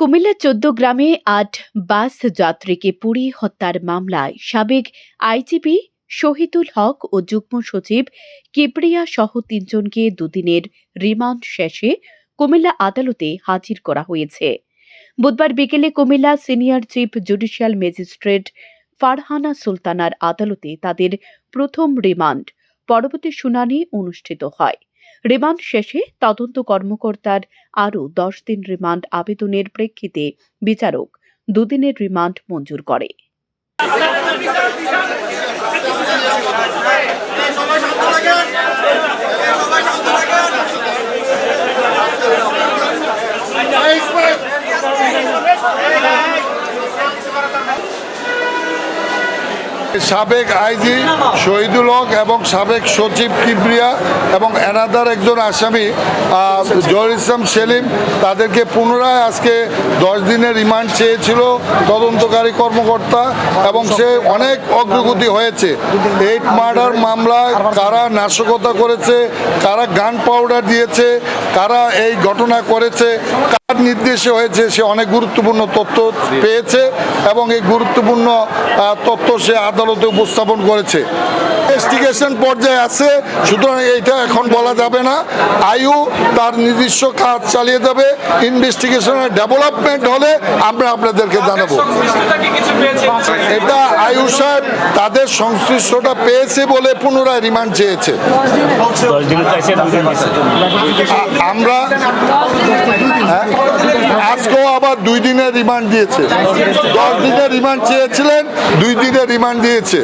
কুমিল্লার চোদ্দ গ্রামে আট বাস যাত্রীকে পুড়ি হত্যার মামলায় সাবেক আইজিপি শহীদুল হক ও যুগ্ম সচিব কিবরিয়া সহ তিনজনকে দুদিনের রিমান্ড শেষে কুমিল্লা আদালতে হাজির করা হয়েছে। বুধবার বিকেলে Comilla senior chief judicial magistrate Farhana সুলতানার আদালতে তাদের প্রথম রিমান্ড, পরবর্তী শুনানি অনুষ্ঠিত হয়। রিমান্ড শেষে তদন্ত কর্মকর্তার আরও দশ দিন রিমান্ড আবেদনের প্রেক্ষিতে বিচারক দুদিনের রিমান্ড মঞ্জুর করে। সাবেক আইজি শহীদুল হক এবং সাবেক সচিব কিবরিয়া এবং এনাদার একজন আসামি জহির ইসলাম সেলিম, তাদেরকে পুনরায় আজকে দশ দিনের রিমান্ড চেয়েছিল তদন্তকারী কর্মকর্তা এবং সে অনেক অগ্রগতি হয়েছে। এইট মার্ডার মামলায় কারা নাশকতা করেছে, কারা গান পাউডার দিয়েছে, কারা এই ঘটনা করেছে কার নির্দেশে হয়েছে সে অনেক গুরুত্বপূর্ণ তথ্য পেয়েছে এবং এই গুরুত্বপূর্ণ তথ্য সে আদালতে উপস্থাপন করেছে। ইনভেস্টিগেশন পর্যায়ে আছে সুতরাং এইটা এখন বলা যাবে না। আয়ু তার নিজস্ব কাজ চালিয়ে যাবে। ইনভেস্টিগেশনের ডেভেলপমেন্ট হলে আমরা আপনাদেরকে জানাব। এটা আয়ু সাহেব তাদের সংশ্লিষ্টটা পেয়েছে বলে পুনরায় রিমান্ড চেয়েছে। আমরা হ্যাঁ, আজকেও আবার দুই দিনের রিমান্ড দিয়েছে। দশ দিনের রিমান্ড চেয়েছিলেন দুই দিনের রিমান্ড দিয়েছে।